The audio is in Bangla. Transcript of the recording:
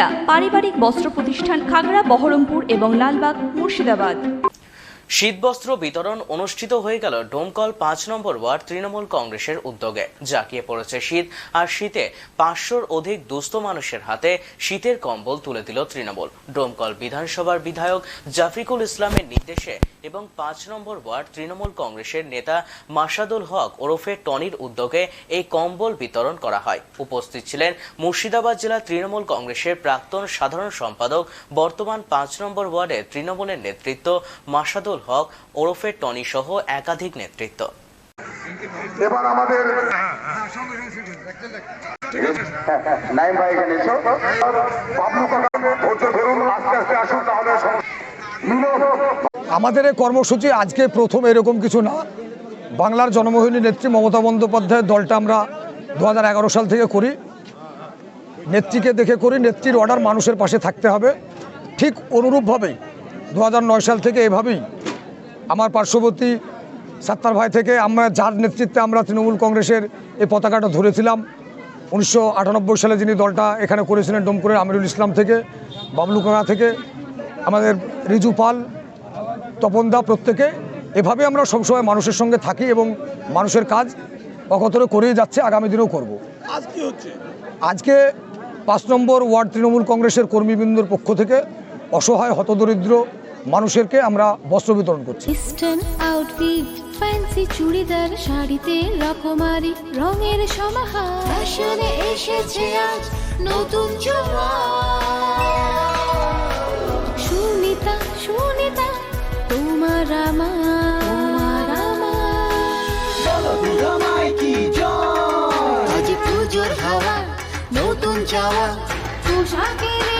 সুনিতা পারিবারিক বস্ত্র প্রতিষ্ঠান খাগড়া বহরমপুর এবং লালবাগ মুর্শিদাবাদ। শীতবস্ত্র বিতরণ অনুষ্ঠিত হয়ে গেল ডোমকল পাঁচ নম্বর ওয়ার্ড তৃণমূল কংগ্রেসের উদ্যোগে। জাকিয়ে পড়েছে শীত, আর শীতে পাঁচশোর অধিক দুস্থ মানুষের হাতে শীতের কম্বল তুলে দিল তৃণমূল। ডোমকল বিধানসভার বিধায়ক জাফিকুল ইসলামের নির্দেশে এবং পাঁচ নম্বর ওয়ার্ড তৃণমূল কংগ্রেসের নেতা মাসাদুল হক ওরফে টনির উদ্যোগে এই কম্বল বিতরণ করা হয়। উপস্থিত ছিলেন মুর্শিদাবাদ জেলা তৃণমূল কংগ্রেসের প্রাক্তন সাধারণ সম্পাদক, বর্তমান পাঁচ নম্বর ওয়ার্ডে তৃণমূলের নেতৃত্ব মাসাদুল হক ওরফে টনি সহ একাধিক নেতৃত্ব। এবার আমাদের নাইম ভাই এখানে এসো। বাবলু কাকা ধৈর্য ধরুন আস্তে আস্তে আসুন তাহলে আমাদের এই কর্মসূচি আজকে প্রথম এরকম কিছু না। বাংলার জনমোহিনী নেত্রী মমতা বন্দ্যোপাধ্যায়ের দলটা আমরা দু হাজার এগারো সাল থেকে করি। নেত্রীকে দেখে করি নেত্রীর অর্ডার মানুষের পাশে থাকতে হবে। ঠিক অনুরূপভাবেই দু সাল থেকে এভাবেই আমার পার্শ্ববর্তী সাত্তার ভাই থেকে আমরা যার নেতৃত্বে আমরা তৃণমূল কংগ্রেসের এই পতাকাটা ধরেছিলাম উনিশশো আটানব্বই সালে যিনি দলটা এখানে করেছিলেন ডোমকুরের আমিরুল ইসলাম থেকে বাবলু কাকা থেকে আমাদের রিজু পাল তপনদা প্রত্যেকে এভাবে আমরা সবসময় মানুষের সঙ্গে থাকি এবং মানুষের কাজ অকতরে করেই যাচ্ছে আগামী দিনেও করব। আজ কি হচ্ছে? আজকে পাঁচ নম্বর ওয়ার্ড তৃণমূল কংগ্রেসের কর্মীবৃন্দর পক্ষ থেকে অসহায় হতদরিদ্র মানুষেরকে আমরা বস্ত্র বিতরণ করছি। ইস্টার্ন আউটফিট ফ্যান্সি চুড়িদার শাড়িতে রকমারি রঙের সমাহার। ফ্যাশনে এসেছে আজ নতুন সুনিতা সুনিতা তোমার আমার। আমার। আজ পুজোর হাওয়া নতুন চাওয়া। পোশাকের